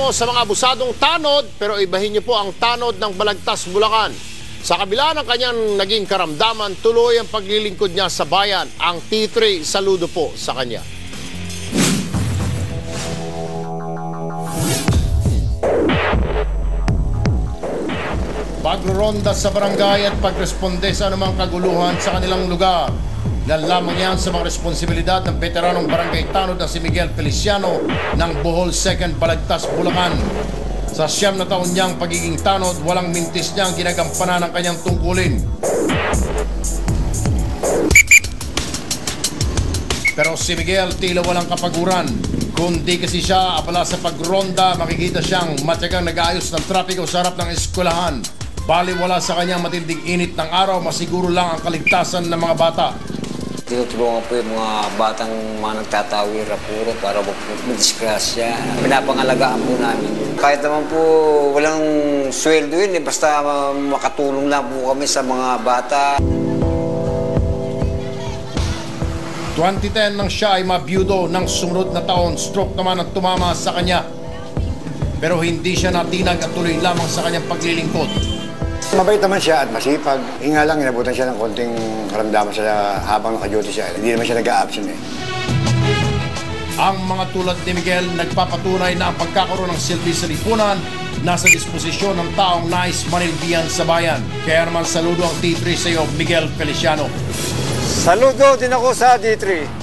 reklamo sa mga abusadong tanod pero ibahin niyo po ang tanod ng Balagtas, Bulacan. Sa kabila ng kanyang naging karamdaman, tuloy ang paglilingkod niya sa bayan. Ang T3, saludo po sa kanya. Pagronda sa barangay at pagresponde sa anumang kaguluhan sa kanilang lugar. Yan lamang sa mga responsibilidad ng veteranong barangay tanod na si Miguel Feliciano ng Bohol 2nd Balagtas, Bulacan. Sa siyam na taon niyang pagiging tanod, walang mintis niyang ginagampanan ng kanyang tungkulin. Pero si Miguel tila walang kapaguran. Kundi kasi siya abala sa pagronda, makikita siyang matyagang nag-aayos ng trapiko sa harap ng eskwelahan. Bali wala sa kanyang matinding init ng araw, masiguro lang ang kaligtasan ng mga bata. Tinutulungan po yung mga batang mga nagtatawir na puro para wag po madisgrasya. Pinapangalagaan po namin. Kahit naman po walang sweldo yun, eh, basta makatulong lang po kami sa mga bata. 2010 nang siya ay mabiyudo ng sumunod na taon, stroke naman ang tumama sa kanya. Pero hindi siya natinag at tuloy lamang sa kanyang paglilingkod. Mabait naman siya at masipag. Hinga lang, inabutan siya ng konting karamdaman sa habang naka-duty siya. Hindi naman siya nag-a-absent eh. Ang mga tulad ni Miguel nagpapatunay na ang pagkakaroon ng silbi sa lipunan nasa disposisyon ng taong nais manilbihan sa bayan. Kaya naman saludo ang T3 sa iyo, Miguel Feliciano. Saludo din ako sa D3.